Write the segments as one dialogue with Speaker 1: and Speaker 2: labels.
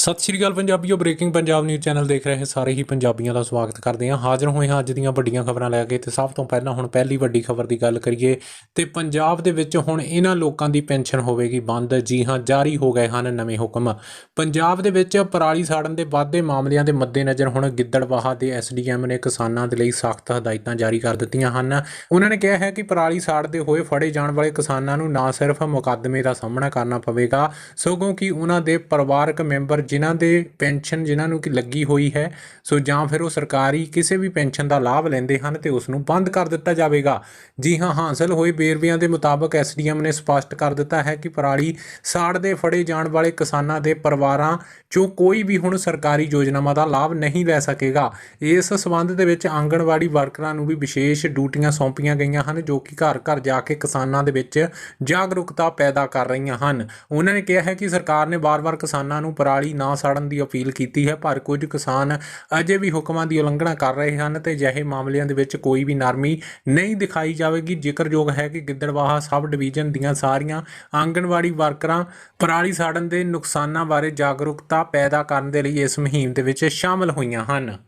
Speaker 1: ਸਤਿ ਸ਼੍ਰੀ ਅਕਾਲ ਪੰਜਾਬੀਓ ਬ੍ਰੇਕਿੰਗ ਪੰਜਾਬ ਨਿਊਜ਼ ਚੈਨਲ ਦੇਖ ਰਹੇ ਸਾਰੇ ਹੀ ਪੰਜਾਬੀਆਂ ਦਾ ਸਵਾਗਤ ਕਰਦੇ ਹਾਂ। ਹਾਜ਼ਰ ਹੋਏ ਹਾਂ ਅੱਜ ਦੀਆਂ ਵੱਡੀਆਂ ਖਬਰਾਂ ਲੈ ਕੇ ਤੇ ਸਭ ਤੋਂ ਪਹਿਲਾਂ ਹੁਣ ਪਹਿਲੀ ਵੱਡੀ ਖਬਰ ਦੀ ਗੱਲ ਕਰੀਏ ਤੇ ਪੰਜਾਬ ਦੇ ਵਿੱਚ ਹੁਣ ਇਹਨਾਂ ਲੋਕਾਂ ਦੀ ਪੈਨਸ਼ਨ ਹੋਵੇਗੀ ਬੰਦ। ਜੀ ਹਾਂ, ਜਾਰੀ ਹੋ ਗਏ ਹਨ ਨਵੇਂ ਹੁਕਮ। ਪੰਜਾਬ ਦੇ ਵਿੱਚ ਪਰਾਲੀ ਸਾੜਨ ਦੇ ਵਾਧੇ ਮਾਮਲਿਆਂ ਦੇ ਮੱਦੇਨਜ਼ਰ ਹੁਣ ਗਿੱਦੜਵਾਹਾ ਦੇ ਐਸਡੀਐਮ ਨੇ ਕਿਸਾਨਾਂ ਦੇ ਲਈ ਸਖਤ ਹਦਾਇਤਾਂ ਜਾਰੀ ਕਰ ਦਿੱਤੀਆਂ ਹਨ। ਉਹਨਾਂ ਨੇ ਕਿਹਾ ਹੈ ਕਿ ਪਰਾਲੀ ਸਾੜਦੇ ਹੋਏ ਫੜੇ ਜਾਣ ਵਾਲੇ ਕਿਸਾਨਾਂ ਨੂੰ ਨਾ ਸਿਰਫ ਮੁਕੱਦਮੇ ਦਾ ਸਾਹਮਣਾ ਕਰਨਾ ਪਵੇਗਾ, ਸਗੋਂ ਕਿ ਉਹਨਾਂ ਦੇ ਪਰਿਵਾਰਕ ਮੈਂਬਰ ਜਿਨ੍ਹਾਂ ਦੇ ਪੈਨਸ਼ਨ ਜਿਨ੍ਹਾਂ ਨੂੰ ਕਿ ਲੱਗੀ ਹੋਈ ਹੈ, ਸੋ ਜਾਂ ਫਿਰ ਉਹ ਸਰਕਾਰੀ ਕਿਸੇ ਵੀ ਪੈਨਸ਼ਨ ਦਾ ਲਾਭ ਲੈਂਦੇ ਹਨ ਤੇ ਉਸ ਨੂੰ ਬੰਦ ਕਰ ਦਿੱਤਾ ਜਾਵੇਗਾ। ਜੀ ਹਾਂ, ਹਾਸਲ ਹੋਏ ਵੇਰਵਿਆਂ ਦੇ ਮੁਤਾਬਕ ਐਸਡੀਐਮ ਨੇ ਸਪਸ਼ਟ ਕਰ ਦਿੱਤਾ ਹੈ ਕਿ ਪਰਾਲੀ ਸਾੜ ਦੇ ਫੜੇ ਜਾਣ ਵਾਲੇ ਕਿਸਾਨਾਂ ਦੇ ਪਰਿਵਾਰਾਂ ਚੋਂ ਕੋਈ ਵੀ ਹੁਣ ਸਰਕਾਰੀ ਯੋਜਨਾਵਾਂ ਦਾ ਲਾਭ ਨਹੀਂ ਲੈ ਸਕੇਗਾ। ਇਸ ਸਬੰਧ ਦੇ ਵਿੱਚ ਆਂਗਣਵਾੜੀ ਵਰਕਰਾਂ ਨੂੰ ਵੀ ਵਿਸ਼ੇਸ਼ ਡਿਊਟੀਆਂ ਸੌਂਪੀਆਂ ਗਈਆਂ ਹਨ, ਜੋ ਕਿ ਘਰ ਘਰ ਜਾ ਕੇ ਕਿਸਾਨਾਂ ਦੇ ਵਿੱਚ ਜਾਗਰੂਕਤਾ ਪੈਦਾ ਕਰ ਰਹੀਆਂ ਹਨ। ਉਹਨਾਂ ਨੇ ਕਿਹਾ ਹੈ ਕਿ ਸਰਕਾਰ ਨੇ ਵਾਰ-ਵਾਰ ਕਿਸਾਨਾਂ ਨੂੰ ਪਰਾਲੀ ਨਾ ਸਾੜਨ ਦੀ ਅਪੀਲ ਕੀਤੀ ਹੈ, ਪਰ ਕੁਝ ਕਿਸਾਨ ਅਜੇ ਵੀ ਹੁਕਮਾਂ ਦੀ ਉਲੰਘਣਾ ਕਰ ਰਹੇ ਹਨ ਤੇ ਅਜਿਹੇ ਮਾਮਲਿਆਂ ਦੇ ਵਿੱਚ ਕੋਈ ਵੀ ਨਰਮੀ ਨਹੀਂ ਦਿਖਾਈ ਜਾਵੇਗੀ। ਜ਼ਿਕਰਯੋਗ ਹੈ ਕਿ ਗਿੱਦੜਵਾਹਾ ਸਬ ਡਿਵੀਜ਼ਨ ਦੀਆਂ ਸਾਰੀਆਂ ਆਂਗਣਵਾੜੀ ਵਰਕਰਾਂ ਪਰਾਲੀ ਸਾੜਨ ਦੇ ਨੁਕਸਾਨਾਂ ਬਾਰੇ ਜਾਗਰੂਕਤਾ ਪੈਦਾ ਕਰਨ ਦੇ ਲਈ ਇਸ ਮੁਹਿੰਮ ਦੇ ਵਿੱਚ ਸ਼ਾਮਲ ਹੋਈਆਂ ਹਨ।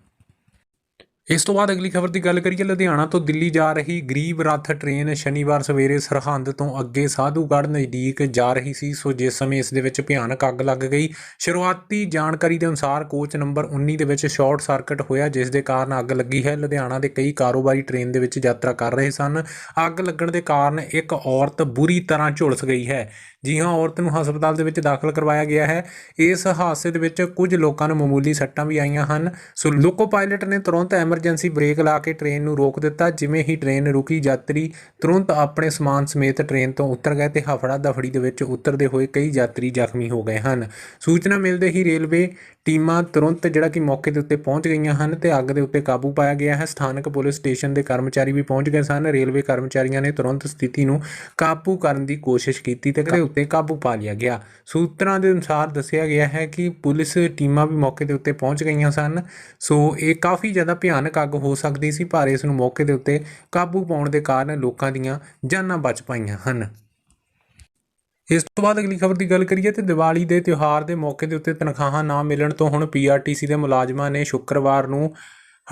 Speaker 1: ਇਸ ਤੋਂ ਬਾਅਦ ਅਗਲੀ ਖਬਰ ਦੀ ਗੱਲ ਕਰੀਏ, ਲੁਧਿਆਣਾ ਤੋਂ ਦਿੱਲੀ ਜਾ ਰਹੀ ਗਰੀਬ ਰੱਥ ਟ੍ਰੇਨ ਸ਼ਨੀਵਾਰ ਸਵੇਰੇ ਸਰਹੰਦ ਤੋਂ ਅੱਗੇ ਸਾਧੂਗੜ੍ਹ ਨਜ਼ਦੀਕ ਜਾ ਰਹੀ ਸੀ, ਸੋ ਜਿਸ ਸਮੇਂ ਇਸ ਦੇ ਵਿੱਚ ਭਿਆਨਕ ਅੱਗ ਲੱਗ ਗਈ। ਸ਼ੁਰੂਆਤੀ ਜਾਣਕਾਰੀ ਦੇ ਅਨੁਸਾਰ ਕੋਚ ਨੰਬਰ 19 ਦੇ ਵਿੱਚ ਸ਼ਾਰਟ ਸਰਕਟ ਹੋਇਆ, ਜਿਸ ਦੇ ਕਾਰਨ ਅੱਗ ਲੱਗੀ ਹੈ। ਲੁਧਿਆਣਾ ਦੇ ਕਈ ਕਾਰੋਬਾਰੀ ਟ੍ਰੇਨ ਦੇ ਵਿੱਚ ਯਾਤਰਾ ਕਰ ਰਹੇ ਸਨ। ਅੱਗ ਲੱਗਣ ਦੇ ਕਾਰਨ ਇੱਕ ਔਰਤ ਬੁਰੀ ਤਰ੍ਹਾਂ ਝੁਲਸ ਗਈ ਹੈ। ਜੀ ਹਾਂ ਔਰਤ ਨੂੰ ਹਸਪਤਾਲ ਦੇ ਵਿੱਚ ਦਾਖਲ ਕਰਵਾਇਆ ਗਿਆ ਹੈ। ਇਸ ਹਾਦਸੇ ਦੇ ਵਿੱਚ ਕੁਝ ਲੋਕਾਂ ਨੂੰ ਮਾਮੂਲੀ ਸੱਟਾਂ ਵੀ ਆਈਆਂ ਹਨ। ਸੋ ਲੋਕੋ ਪਾਇਲਟ ਨੇ ਤੁਰੰਤ ਐਮਰਜੈਂਸੀ ਬ੍ਰੇਕ ਲਾ ਕੇ ਟ੍ਰੇਨ ਨੂੰ ਰੋਕ ਦਿੱਤਾ, ਜਿਵੇਂ ਹੀ ਟ੍ਰੇਨ ਰੁਕੀ ਯਾਤਰੀ ਤੁਰੰਤ ਆਪਣੇ ਸਮਾਨ ਸਮੇਤ ਟ੍ਰੇਨ ਤੋਂ ਉਤਰ ਗਏ ਤੇ ਹਫੜਾ ਦਫੜੀ ਦੇ ਵਿੱਚ ਉਤਰਦੇ ਹੋਏ ਕਈ ਯਾਤਰੀ ਜ਼ਖਮੀ ਹੋ ਗਏ ਹਨ। ਸੂਚਨਾ ਮਿਲਦੇ ਹੀ ਰੇਲਵੇ ਟੀਮਾਂ ਤੁਰੰਤ ਜਿਹੜਾ ਕਿ ਮੌਕੇ ਦੇ ਉੱਤੇ ਪਹੁੰਚ ਗਈਆਂ ਹਨ ਤੇ ਅੱਗ ਦੇ ਉੱਤੇ ਕਾਬੂ ਪਾਇਆ ਗਿਆ ਹੈ। ਸਥਾਨਕ ਪੁਲਿਸ ਸਟੇਸ਼ਨ ਦੇ ਕਰਮਚਾਰੀ ਵੀ ਪਹੁੰਚ ਗਏ ਸਨ। ਰੇਲਵੇ ਕਰਮਚਾਰੀਆਂ ਨੇ ਤੁਰੰਤ ਸਥਿਤੀ ਨੂੰ ਕਾਬੂ ਕਰਨ ਦੀ ਕੋਸ਼ਿਸ਼ ਕੀਤੀ ਤੇ ਇਹਦੇ ਉੱਤੇ ਕਾਬੂ ਪਾ ਲਿਆ ਗਿਆ। ਸੂਤਰਾਂ ਦੇ ਅਨੁਸਾਰ ਦੱਸਿਆ ਗਿਆ ਹੈ ਕਿ ਪੁਲਿਸ ਟੀਮਾਂ ਵੀ ਮੌਕੇ ਦੇ ਉੱਤੇ ਪਹੁੰਚ ਗਈਆਂ ਸਨ। ਸੋ ਇਹ ਕਾਫੀ ਜ਼ਿਆਦਾ ਭਿਆਨਕ ਅੱਗ ਹੋ ਸਕਦੀ ਸੀ, ਪਰ ਇਸ ਨੂੰ ਮੌਕੇ ਦੇ ਉੱਤੇ ਕਾਬੂ ਪਾਉਣ ਦੇ ਕਾਰਨ ਲੋਕਾਂ ਦੀਆਂ ਜਾਨਾਂ ਬਚ ਪਾਈਆਂ ਹਨ। ਇਸ ਤੋਂ ਬਾਅਦ ਅਗਲੀ ਖਬਰ ਦੀ ਗੱਲ ਕਰੀਏ ਤੇ ਦੀਵਾਲੀ ਦੇ ਤਿਉਹਾਰ ਦੇ ਮੌਕੇ ਦੇ ਉੱਤੇ ਤਨਖਾਹਾਂ ਨਾ ਮਿਲਣ ਤੋਂ ਹੁਣ ਪੀਆਰਟੀਸੀ ਦੇ ਮੁਲਾਜ਼ਮਾਂ ਨੇ ਸ਼ੁੱਕਰਵਾਰ ਨੂੰ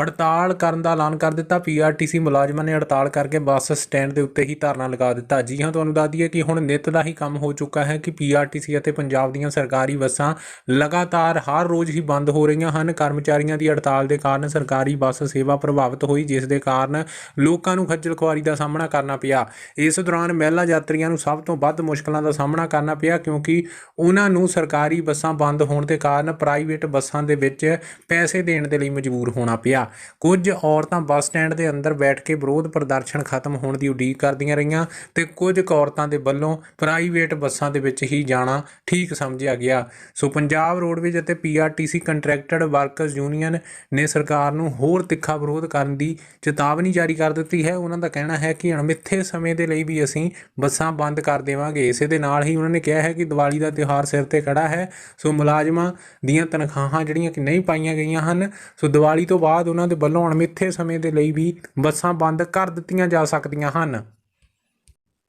Speaker 1: ਹੜਤਾਲ ਕਰਨ ਦਾ ਐਲਾਨ ਕਰ ਦਿੱਤਾ। ਪੀਆਰਟੀਸੀ ਮੁਲਾਜ਼ਮਾਂ ਨੇ ਹੜਤਾਲ ਕਰਕੇ ਬੱਸ ਸਟੈਂਡ ਦੇ ਉੱਤੇ ਹੀ ਧਰਨਾ ਲਗਾ ਦਿੱਤਾ। ਜੀ ਹਾਂ, ਤੁਹਾਨੂੰ ਦੱਸ ਦਈਏ ਕਿ ਹੁਣ ਨਿੱਤ ਦਾ ਹੀ ਕੰਮ ਹੋ ਚੁੱਕਾ ਹੈ ਕਿ ਪੀਆਰਟੀਸੀ ਅਤੇ ਪੰਜਾਬ ਦੀਆਂ ਸਰਕਾਰੀ ਬੱਸਾਂ ਲਗਾਤਾਰ ਹਰ ਰੋਜ਼ ਹੀ ਬੰਦ ਹੋ ਰਹੀਆਂ ਹਨ। ਕਰਮਚਾਰੀਆਂ ਦੀ ਹੜਤਾਲ ਦੇ ਕਾਰਨ ਸਰਕਾਰੀ ਬੱਸ ਸੇਵਾ ਪ੍ਰਭਾਵਿਤ ਹੋਈ, ਜਿਸ ਦੇ ਕਾਰਨ ਲੋਕਾਂ ਨੂੰ ਖੱਜਲ ਖੁਆਰੀ ਦਾ ਸਾਹਮਣਾ ਕਰਨਾ ਪਿਆ। ਇਸ ਦੌਰਾਨ ਮਹਿਲਾ ਯਾਤਰੀਆਂ ਨੂੰ ਸਭ ਤੋਂ ਵੱਧ ਮੁਸ਼ਕਲਾਂ ਦਾ ਸਾਹਮਣਾ ਕਰਨਾ ਪਿਆ, ਕਿਉਂਕਿ ਉਹਨਾਂ ਨੂੰ ਸਰਕਾਰੀ ਬੱਸਾਂ ਬੰਦ ਹੋਣ ਦੇ ਕਾਰਨ ਪ੍ਰਾਈਵੇਟ ਬੱਸਾਂ ਦੇ ਵਿੱਚ ਪੈਸੇ ਦੇਣ ਦੇ ਲਈ ਮਜਬੂਰ ਹੋਣਾ ਪਿਆ। ਕੁਝ ਔਰਤਾਂ ਬੱਸ ਸਟੈਂਡ ਦੇ ਅੰਦਰ ਬੈਠ ਕੇ ਵਿਰੋਧ ਪ੍ਰਦਰਸ਼ਨ ਖਤਮ ਹੋਣ ਦੀ ਉਡੀਕ ਕਰਦੀਆਂ ਰਹੀਆਂ ਤੇ ਕੁਝ ਕੁ ਔਰਤਾਂ ਦੇ ਵੱਲੋਂ ਪ੍ਰਾਈਵੇਟ ਬੱਸਾਂ ਦੇ ਵਿੱਚ ਹੀ ਜਾਣਾ ਠੀਕ ਸਮਝਿਆ ਗਿਆ। ਸੋ ਪੰਜਾਬ ਰੋਡਵੇਜ਼ ਅਤੇ ਪੀਆਰਟੀਸੀ ਕੰਟਰੈਕਟਡ ਵਰਕਰਸ ਯੂਨੀਅਨ ਨੇ ਸਰਕਾਰ ਨੂੰ ਹੋਰ ਤਿੱਖਾ ਵਿਰੋਧ ਕਰਨ ਦੀ ਚੇਤਾਵਨੀ ਜਾਰੀ ਕਰ ਦਿੱਤੀ ਹੈ। ਉਹਨਾਂ ਦਾ ਕਹਿਣਾ ਹੈ ਕਿ ਅਣਮਿੱਥੇ ਸਮੇਂ ਦੇ ਲਈ ਵੀ ਅਸੀਂ ਬੱਸਾਂ ਬੰਦ ਕਰ ਦੇਵਾਂਗੇ। ਇਸੇ ਦੇ ਨਾਲ ਹੀ ਉਹਨਾਂ ਨੇ ਕਿਹਾ ਹੈ ਕਿ ਦੀਵਾਲੀ ਦਾ ਤਿਉਹਾਰ ਸਿਰ ਤੇ ਖੜਾ ਹੈ। ਸੋ ਮੁਲਾਜ਼ਮਾਂ ਦੀਆਂ ਤਨਖਾਹਾਂ ਜਿਹੜੀਆਂ ਕਿ ਨਹੀਂ ਪਾਈਆਂ ਗਈਆਂ ਹਨ, ਸੋ ਦੀਵਾਲੀ ਤੋਂ ਬਾਅਦ ਉਹਨਾਂ ਦੇ ਵੱਲੋਂ ਅਣਮਿੱਥੇ ਸਮੇਂ ਦੇ ਲਈ ਵੀ ਬੱਸਾਂ ਬੰਦ ਕਰ ਦਿੱਤੀਆਂ ਜਾ ਸਕਦੀਆਂ ਹਨ।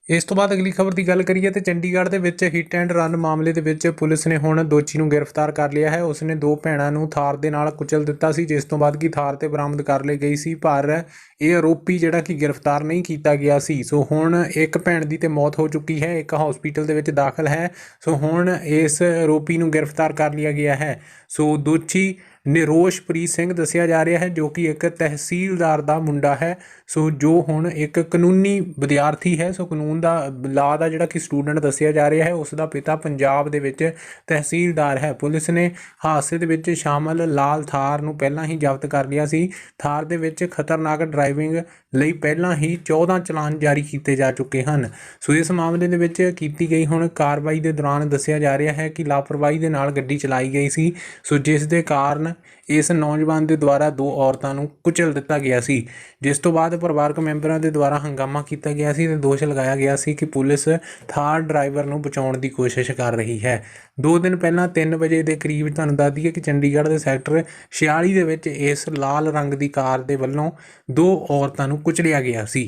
Speaker 1: ਇਸ ਤੋਂ ਬਾਅਦ ਅਗਲੀ ਖਬਰ ਦੀ ਗੱਲ ਕਰੀਏ ਤੇ ਚੰਡੀਗੜ੍ਹ ਦੇ ਵਿੱਚ ਹਿੱਟ ਐਂਡ ਰਨ ਮਾਮਲੇ ਦੇ ਵਿੱਚ ਪੁਲਿਸ ਨੇ ਹੁਣ ਦੋਸ਼ੀ ਨੂੰ ਗ੍ਰਿਫਤਾਰ ਕਰ ਲਿਆ ਹੈ। ਉਸਨੇ ਦੋ ਭੈਣਾਂ ਨੂੰ ਥਾਰ ਦੇ ਨਾਲ ਕੁਚਲ ਦਿੱਤਾ ਸੀ, ਜਿਸ ਤੋਂ ਬਾਅਦ ਕੀ ਥਾਰ ਤੇ ਬਰਾਮਦ ਕਰ ਲਈ ਗਈ ਸੀ, ਪਰ ਇਹ ਆਰੋਪੀ ਜਿਹੜਾ ਕਿ ਗ੍ਰਿਫਤਾਰ ਨਹੀਂ ਕੀਤਾ ਗਿਆ ਸੀ। ਸੋ ਹੁਣ ਇੱਕ ਭੈਣ ਦੀ ਤੇ ਮੌਤ ਹੋ ਚੁੱਕੀ ਹੈ, ਇੱਕ ਹਸਪੀਟਲ ਦੇ ਵਿੱਚ ਦਾਖਲ ਹੈ। ਸੋ ਹੁਣ ਇਸ ਆਰੋਪੀ ਨੂੰ ਗ੍ਰਿਫਤਾਰ ਕਰ ਲਿਆ ਗਿਆ ਹੈ। ਸੋ ਦੋਸ਼ੀ ਨਿਰੋਸ਼ਪ੍ਰੀਤ ਸਿੰਘ ਦੱਸਿਆ ਜਾ ਰਿਹਾ ਹੈ, ਜੋ ਕਿ ਇੱਕ ਤਹਿਸੀਲਦਾਰ ਦਾ ਮੁੰਡਾ ਹੈ। ਸੋ ਜੋ ਹੁਣ ਇੱਕ ਕਾਨੂੰਨੀ ਵਿਦਿਆਰਥੀ ਹੈ, ਸੋ ਕਾਨੂੰਨ ਦਾ, ਲਾ ਦਾ ਜਿਹੜਾ ਕਿ ਸਟੂਡੈਂਟ ਦੱਸਿਆ ਜਾ ਰਿਹਾ ਹੈ, ਉਸ ਦਾ ਪਿਤਾ ਪੰਜਾਬ ਦੇ ਵਿੱਚ ਤਹਿਸੀਲਦਾਰ ਹੈ। ਪੁਲਿਸ ਨੇ ਹਾਦਸੇ ਦੇ ਵਿੱਚ ਸ਼ਾਮਲ ਲਾਲ ਥਾਰ ਨੂੰ ਪਹਿਲਾਂ ਹੀ ਜ਼ਬਤ ਕਰ ਲਿਆ ਸੀ। ਥਾਰ ਦੇ ਵਿੱਚ ਖਤਰਨਾਕ ਡਰਾਈਵਿੰਗ ਲਈ ਪਹਿਲਾਂ ਹੀ 14 ਚਲਾਨ ਜਾਰੀ ਕੀਤੇ ਜਾ ਚੁੱਕੇ ਹਨ। ਸੋ ਇਸ ਮਾਮਲੇ ਦੇ ਵਿੱਚ ਕੀਤੀ ਗਈ ਹੁਣ ਕਾਰਵਾਈ ਦੇ ਦੌਰਾਨ ਦੱਸਿਆ ਜਾ ਰਿਹਾ ਹੈ ਕਿ ਲਾਪਰਵਾਹੀ ਦੇ ਨਾਲ ਗੱਡੀ ਚਲਾਈ ਗਈ ਸੀ। ਸੋ ਜਿਸ ਦੇ ਕਾਰਨ ਇਸ ਨੌਜਵਾਨ ਦੇ ਦੁਆਰਾ ਦੋ ਔਰਤਾਂ ਨੂੰ ਕੁਚਲ ਦਿੱਤਾ ਗਿਆ ਸੀ, ਜਿਸ ਤੋਂ ਬਾਅਦ ਪਰਿਵਾਰਕ ਮੈਂਬਰਾਂ ਦੇ ਦੁਆਰਾ ਹੰਗਾਮਾ ਕੀਤਾ ਗਿਆ ਸੀ ਤੇ ਦੋਸ਼ ਲਗਾਇਆ ਗਿਆ ਸੀ ਕਿ ਪੁਲਿਸ ਥਾਰ ਡਰਾਈਵਰ ਨੂੰ ਬਚਾਉਣ ਦੀ ਕੋਸ਼ਿਸ਼ ਕਰ ਰਹੀ ਹੈ। ਦੋ ਦਿਨ ਪਹਿਲਾਂ 3 ਵਜੇ ਦੇ ਕਰੀਬ ਤੁਹਾਨੂੰ ਦੱਸ ਦਈਏ ਕਿ ਚੰਡੀਗੜ੍ਹ ਦੇ ਸੈਕਟਰ 46 ਦੇ ਵਿੱਚ ਇਸ ਲਾਲ ਰੰਗ ਦੀ ਕਾਰ ਦੇ ਵੱਲੋਂ ਦੋ ਔਰਤਾਂ ਨੂੰ ਕੁਚਲਿਆ ਗਿਆ ਸੀ।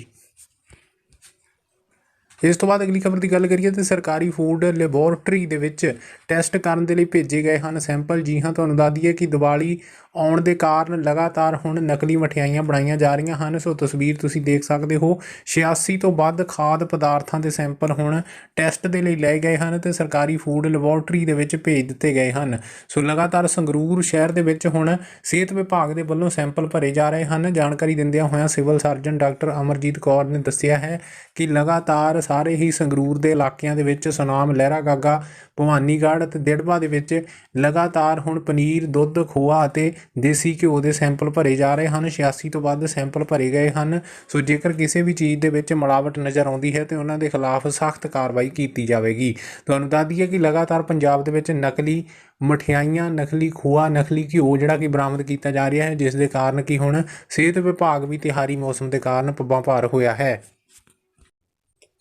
Speaker 1: ਇਸ ਤੋਂ ਬਾਅਦ ਅਗਲੀ ਖਬਰ ਦੀ ਗੱਲ ਕਰੀਏ ਤੇ ਸਰਕਾਰੀ ਫੂਡ ਲੈਬੋਰਟਰੀ ਦੇ ਵਿੱਚ ਟੈਸਟ ਕਰਨ ਦੇ ਲਈ ਭੇਜੇ ਗਏ ਹਨ ਸੈਂਪਲ। ਜੀ ਹਾਂ, ਤੁਹਾਨੂੰ ਦੱਸ ਦਈਏ ਕਿ ਦੀਵਾਲੀ ਆਉਣ ਦੇ ਕਾਰਨ ਲਗਾਤਾਰ ਹੁਣ ਨਕਲੀ ਮਠਿਆਈਆਂ ਬਣਾਈਆਂ ਜਾ ਰਹੀਆਂ ਹਨ। ਸੋ ਤਸਵੀਰ ਤੁਸੀਂ ਦੇਖ ਸਕਦੇ ਹੋ। 86 ਤੋਂ ਵੱਧ ਖਾਦ ਪਦਾਰਥਾਂ ਦੇ ਸੈਂਪਲ ਹੁਣ ਟੈਸਟ ਦੇ ਲਈ ਲਏ ਗਏ ਹਨ ਤੇ ਸਰਕਾਰੀ ਫੂਡ ਲੈਬੋਰਟਰੀ ਦੇ ਵਿੱਚ ਭੇਜ ਦਿੱਤੇ ਗਏ ਹਨ। ਸੋ ਲਗਾਤਾਰ ਸੰਗਰੂਰ ਸ਼ਹਿਰ ਦੇ ਵਿੱਚ ਹੁਣ ਸਿਹਤ ਵਿਭਾਗ ਦੇ ਵੱਲੋਂ ਸੈਂਪਲ ਭਰੇ ਜਾ ਰਹੇ ਹਨ। ਜਾਣਕਾਰੀ ਦਿੰਦਿਆਂ ਹੋਇਆਂ civil surgeon doctor Amarjeet Kaur ਨੇ ਦੱਸਿਆ ਹੈ ਕਿ ਲਗਾਤਾਰ ਸਾਰੇ ਹੀ ਸੰਗਰੂਰ ਦੇ ਇਲਾਕਿਆਂ ਦੇ ਵਿੱਚ ਸੁਨਾਮ, ਲਹਿਰਾ ਗਾਗਾ, ਭਵਾਨੀਗੜ੍ਹ ਅਤੇ ਦਿੜਬਾ ਦੇ ਵਿੱਚ ਲਗਾਤਾਰ ਹੁਣ ਪਨੀਰ, ਦੁੱਧ, ਖੋਆ ਅਤੇ ਦੇਸੀ ਘਿਓ ਦੇ ਸੈਂਪਲ ਭਰੇ ਜਾ ਰਹੇ ਹਨ 86 ਤੋਂ ਵੱਧ ਸੈਂਪਲ ਭਰੇ ਗਏ ਹਨ। ਸੋ ਜੇਕਰ ਕਿਸੇ ਵੀ ਚੀਜ਼ ਦੇ ਵਿੱਚ ਮਿਲਾਵਟ ਨਜ਼ਰ ਆਉਂਦੀ ਹੈ, ਤੇ ਉਹਨਾਂ ਦੇ ਖਿਲਾਫ ਸਖਤ ਕਾਰਵਾਈ ਕੀਤੀ ਜਾਵੇਗੀ। ਤੁਹਾਨੂੰ ਦੱਸ ਦਈਏ ਕਿ ਲਗਾਤਾਰ ਪੰਜਾਬ ਦੇ ਵਿੱਚ ਨਕਲੀ ਮਠਿਆਈਆਂ, ਨਕਲੀ ਖੋਆ, ਨਕਲੀ ਘਿਓ ਜਿਹੜਾ ਕਿ ਬਰਾਮਦ ਕੀਤਾ ਜਾ ਰਿਹਾ ਹੈ, ਜਿਸ ਦੇ ਕਾਰਨ ਕਿ ਹੁਣ ਸਿਹਤ ਵਿਭਾਗ ਵੀ ਤਿਹਾਰੀ ਮੌਸਮ ਦੇ ਕਾਰਨ ਪੱਬਾਂ ਭਾਰ ਹੋਇਆ ਹੈ।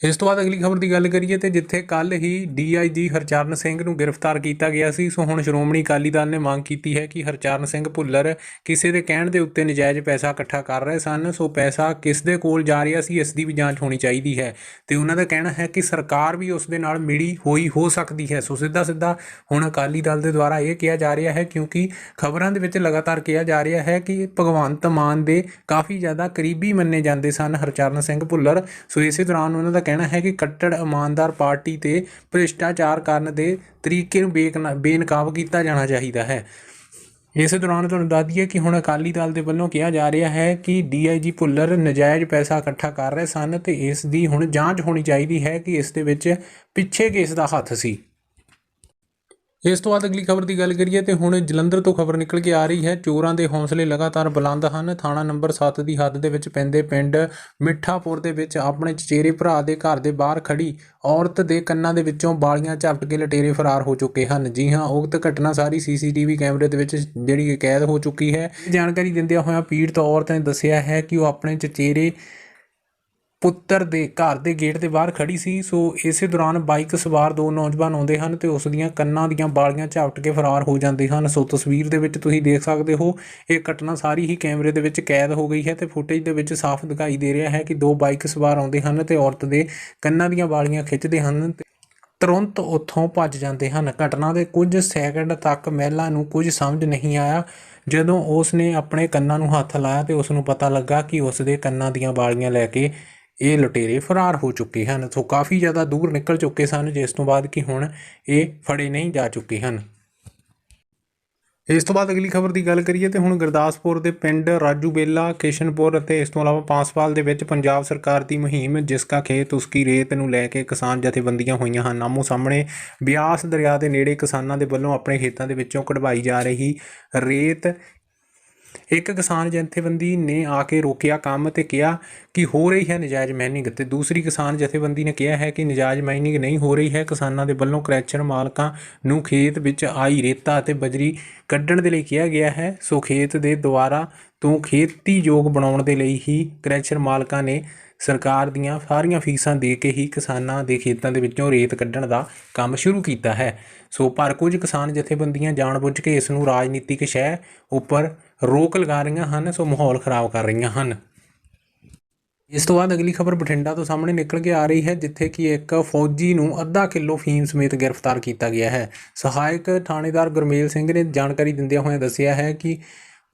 Speaker 1: ਇਸ ਤੋਂ ਬਾਅਦ ਅਗਲੀ ਖਬਰ ਦੀ ਗੱਲ ਕਰੀਏ ਤੇ ਜਿੱਥੇ ਕੱਲ ਹੀ ਡੀਆਈਜੀ ਹਰਚਰਨ ਸਿੰਘ ਨੂੰ ਗ੍ਰਿਫਤਾਰ ਕੀਤਾ ਗਿਆ ਸੀ, ਸੋ ਹੁਣ ਸ਼੍ਰੋਮਣੀ ਅਕਾਲੀ ਦਲ ਨੇ ਮੰਗ ਕੀਤੀ ਹੈ ਕਿ ਹਰਚਰਨ ਸਿੰਘ ਭੁੱਲਰ ਕਿਸੇ ਦੇ ਕਹਿਣ ਦੇ ਉੱਤੇ ਨਜਾਇਜ਼ ਪੈਸਾ ਇਕੱਠਾ ਕਰ ਰਹੇ ਸਨ, ਸੋ ਪੈਸਾ ਕਿਸ ਦੇ ਕੋਲ ਜਾ ਰਿਹਾ ਸੀ, ਇਸ ਦੀ ਵੀ ਜਾਂਚ ਹੋਣੀ ਚਾਹੀਦੀ ਹੈ। ਤੇ ਉਹਨਾਂ ਦਾ ਕਹਿਣਾ ਹੈ ਕਿ ਸਰਕਾਰ ਵੀ ਉਸ ਦੇ ਨਾਲ ਮਿਲੀ ਹੋਈ ਹੋ ਸਕਦੀ ਹੈ। ਸੋ ਸਿੱਧਾ ਸਿੱਧਾ ਹੁਣ ਅਕਾਲੀ ਦਲ ਦੇ ਦੁਆਰਾ ਇਹ ਕਿਹਾ ਜਾ ਰਿਹਾ ਹੈ, ਕਿਉਂਕਿ ਖਬਰਾਂ ਦੇ ਵਿੱਚ ਲਗਾਤਾਰ ਕਿਹਾ ਜਾ ਰਿਹਾ ਹੈ ਕਿ ਭਗਵੰਤ ਮਾਨ ਦੇ ਕਾਫੀ ਜ਼ਿਆਦਾ ਕਰੀਬੀ ਮੰਨੇ ਜਾਂਦੇ ਸਨ ਹਰਚਰਨ ਸਿੰਘ ਭੁੱਲਰ। ਸੋ ਇਸੇ ਦੌਰਾਨ ਉਹਨਾਂ ਦਾ ਕਹਿਣਾ ਹੈ ਕਿ ਕੱਟੜ ਇਮਾਨਦਾਰ ਪਾਰਟੀ ਤੇ ਭ੍ਰਿਸ਼ਟਾਚਾਰ ਕਰਨ ਦੇ ਤਰੀਕੇ ਨੂੰ ਬੇਕਨਾ- ਬੇਨਕਾਬ ਕੀਤਾ ਜਾਣਾ ਚਾਹੀਦਾ ਹੈ। ਇਸੇ ਦੌਰਾਨ ਤੁਹਾਨੂੰ ਦੱਸ ਦਈਏ ਕਿ ਹੁਣ ਅਕਾਲੀ ਦਲ ਦੇ ਵੱਲੋਂ ਕਿਹਾ ਜਾ ਰਿਹਾ ਹੈ ਕਿ ਡੀਆਈਜੀ ਭੁੱਲਰ ਨਜਾਇਜ਼ ਪੈਸਾ ਇਕੱਠਾ ਕਰ ਰਹੇ ਸਨ ਤੇ ਇਸ ਦੀ ਹੁਣ ਜਾਂਚ ਹੋਣੀ ਚਾਹੀਦੀ ਹੈ ਕਿ ਇਸ ਦੇ ਵਿੱਚ ਪਿੱਛੇ ਕਿਸ ਦਾ ਹੱਥ ਸੀ। ਇਸ ਤੋਂ ਬਾਅਦ ਅਗਲੀ ਖਬਰ ਦੀ ਗੱਲ ਕਰੀਏ ਤੇ ਹੁਣ ਜਲੰਧਰ ਤੋਂ ਖਬਰ ਨਿਕਲ ਕੇ ਆ ਰਹੀ ਹੈ। ਚੋਰਾਂ ਦੇ ਹੌਸਲੇ ਲਗਾਤਾਰ ਬੁਲੰਦ ਹਨ। ਥਾਣਾ ਨੰਬਰ 7 ਦੀ ਹੱਦ ਦੇ ਵਿੱਚ ਪੈਂਦੇ ਪਿੰਡ ਮਿੱਠਾਪੁਰ ਦੇ ਵਿੱਚ ਆਪਣੇ ਚਚੇਰੇ ਭਰਾ ਦੇ ਘਰ ਦੇ ਬਾਹਰ ਖੜੀ ਔਰਤ ਦੇ ਕੰਨਾਂ ਦੇ ਵਿੱਚੋਂ ਬਾਲੀਆਂ ਝਪਟ ਕੇ ਲਟੇਰੇ ਫਰਾਰ ਹੋ ਚੁੱਕੇ ਹਨ। ਜੀ ਹਾਂ, ਉਕਤ ਘਟਨਾ ਸਾਰੀ ਸੀਸੀਟੀਵੀ ਕੈਮਰੇ ਦੇ ਵਿੱਚ ਜਿਹੜੀ ਕੈਦ ਹੋ ਚੁੱਕੀ ਹੈ। ਜਾਣਕਾਰੀ ਦਿੰਦਿਆਂ ਹੋਇਆਂ ਪੀੜਤ ਔਰਤ ਨੇ ਦੱਸਿਆ ਹੈ ਕਿ ਉਹ ਆਪਣੇ ਚਚੇਰੇ ਪੁੱਤਰ ਦੇ ਘਰ ਦੇ ਗੇਟ ਦੇ ਬਾਹਰ ਖੜੀ ਸੀ, ਸੋ ਇਸੇ ਦੌਰਾਨ ਬਾਈਕ ਸਵਾਰ ਦੋ ਨੌਜਵਾਨ ਆਉਂਦੇ ਹਨ ਤੇ ਉਸ ਦੀਆਂ ਕੰਨਾਂ ਦੀਆਂ ਬਾਲੀਆਂ ਝਾਪਟ ਕੇ ਫਰਾਰ ਹੋ ਜਾਂਦੇ ਹਨ। ਸੋ ਤਸਵੀਰ ਦੇ ਵਿੱਚ ਤੁਸੀਂ ਦੇਖ ਸਕਦੇ ਹੋ, ਇਹ ਘਟਨਾ ਸਾਰੀ ਹੀ ਕੈਮਰੇ ਦੇ ਵਿੱਚ ਕੈਦ ਹੋ ਗਈ ਹੈ ਤੇ ਫੁਟੇਜ ਦੇ ਵਿੱਚ ਸਾਫ਼ ਦਿਖਾਈ ਦੇ ਰਿਹਾ ਹੈ ਕਿ ਦੋ ਬਾਈਕ ਸਵਾਰ ਆਉਂਦੇ ਹਨ ਤੇ ਔਰਤ ਦੇ ਕੰਨਾਂ ਦੀਆਂ ਬਾਲੀਆਂ ਖਿੱਚਦੇ ਹਨ ਤੁਰੰਤ ਉੱਥੋਂ ਭੱਜ ਜਾਂਦੇ ਹਨ। ਘਟਨਾ ਦੇ ਕੁਝ ਸੈਕਿੰਡ ਤੱਕ ਮਹਿਲਾ ਨੂੰ ਕੁਝ ਸਮਝ ਨਹੀਂ ਆਇਆ। ਜਦੋਂ ਉਸ ਨੇ ਆਪਣੇ ਕੰਨਾਂ ਨੂੰ ਹੱਥ ਲਾਇਆ ਤੇ ਉਸ ਨੂੰ ਪਤਾ ਲੱਗਾ ਕਿ ਉਸ ਦੇ ਕੰਨਾਂ ਦੀਆਂ ਬਾਲੀਆਂ ਲੈ ਕੇ ਇਹ ਲੁਟੇਰੇ ਫਰਾਰ ਹੋ ਚੁੱਕੇ ਹਨ। ਸੋ ਕਾਫੀ ਜ਼ਿਆਦਾ ਦੂਰ ਨਿਕਲ ਚੁੱਕੇ ਸਨ, ਜਿਸ ਤੋਂ ਬਾਅਦ ਕਿ ਹੁਣ ਇਹ ਫੜੇ ਨਹੀਂ ਜਾ ਚੁੱਕੇ ਹਨ। ਇਸ ਤੋਂ ਬਾਅਦ ਅਗਲੀ ਖਬਰ ਦੀ ਗੱਲ ਕਰੀਏ ਤੇ ਹੁਣ ਗੁਰਦਾਸਪੁਰ ਦੇ ਪਿੰਡ ਰਾਜੂ ਬੇਲਾ, ਕਿਸ਼ਨਪੁਰ ਅਤੇ ਇਸ ਤੋਂ ਇਲਾਵਾ ਪਾਂਸਵਾਲ ਦੇ ਵਿੱਚ ਪੰਜਾਬ ਸਰਕਾਰ ਦੀ ਮੁਹਿੰਮ ਜਿਸਕਾ ਖੇਤ ਉਸਕੀ ਰੇਤ ਨੂੰ ਲੈ ਕੇ ਕਿਸਾਨ ਜਥੇਬੰਦੀਆਂ ਹੋਈਆਂ ਹਨ। ਆਮੋ ਸਾਹਮਣੇ ਬਿਆਸ ਦਰਿਆ ਦੇ ਨੇੜੇ ਕਿਸਾਨਾਂ ਦੇ ਵੱਲੋਂ ਆਪਣੇ ਖੇਤਾਂ ਦੇ ਵਿੱਚੋਂ ਕਢਵਾਈ ਜਾ ਰਹੀ ਰੇਤ ਇੱਕ ਕਿਸਾਨ ਜਥੇਬੰਦੀ ਨੇ ਆ ਕੇ ਰੋਕਿਆ ਕੰਮ ਤੇ ਕਿਹਾ ਕਿ ਹੋ ਰਹੀ ਹੈ ਨਜਾਇਜ਼ ਮਾਈਨਿੰਗ ਤੇ ਦੂਸਰੀ ਕਿਸਾਨ ਜਥੇਬੰਦੀ ਨੇ ਕਿਹਾ ਹੈ ਕਿ ਨਜਾਇਜ਼ ਮਾਈਨਿੰਗ ਨਹੀਂ ਹੋ ਰਹੀ ਹੈ। ਕਿਸਾਨਾਂ ਦੇ ਵੱਲੋਂ ਕਰੈਚਰ ਮਾਲਕਾਂ ਨੂੰ ਖੇਤ ਵਿੱਚ ਆਈ ਰੇਤਾ ਅਤੇ ਬਜਰੀ ਕੱਢਣ ਦੇ ਲਈ ਕਿਹਾ ਗਿਆ ਹੈ। ਸੋ ਖੇਤ ਦੇ ਦੁਆਰਾ ਤੋਂ ਖੇਤੀਯੋਗ ਬਣਾਉਣ ਦੇ ਲਈ ਹੀ ਕਰੈਚਰ ਮਾਲਕਾਂ ਨੇ ਸਰਕਾਰ ਦੀਆਂ ਸਾਰੀਆਂ ਫੀਸਾਂ ਦੇ ਕੇ ਹੀ ਕਿਸਾਨਾਂ ਦੇ ਖੇਤਾਂ ਦੇ ਵਿੱਚੋਂ ਰੇਤ ਕੱਢਣ ਦਾ ਕੰਮ ਸ਼ੁਰੂ ਕੀਤਾ ਹੈ। ਸੋ ਪਰ ਕੁਝ ਕਿਸਾਨ ਜਥੇਬੰਦੀਆਂ ਜਾਣਬੁੱਝ ਕੇ ਇਸ ਨੂੰ ਰਾਜਨੀਤਿਕ ਸ਼ੈ ਉੱਪਰ ਰੋਕ ਲਗਾ ਰਹੀਆਂ ਹਨ, ਸੋ ਮਾਹੌਲ ਖਰਾਬ ਕਰ ਰਹੀਆਂ ਹਨ। ਇਸ ਤੋਂ ਬਾਅਦ ਅਗਲੀ ਖਬਰ ਬਠਿੰਡਾ ਤੋਂ ਸਾਹਮਣੇ ਨਿਕਲ ਕੇ ਆ ਰਹੀ ਹੈ, ਜਿੱਥੇ ਕਿ ਇੱਕ ਫੌਜੀ ਨੂੰ ਅੱਧਾ ਕਿਲੋ ਫੀਮ ਸਮੇਤ ਗ੍ਰਿਫਤਾਰ ਕੀਤਾ ਗਿਆ ਹੈ। ਸਹਾਇਕ ਥਾਣੇਦਾਰ ਗੁਰਮੇਲ ਸਿੰਘ ਨੇ ਜਾਣਕਾਰੀ ਦਿੰਦਿਆਂ ਹੋਇਆਂ ਦੱਸਿਆ ਹੈ ਕਿ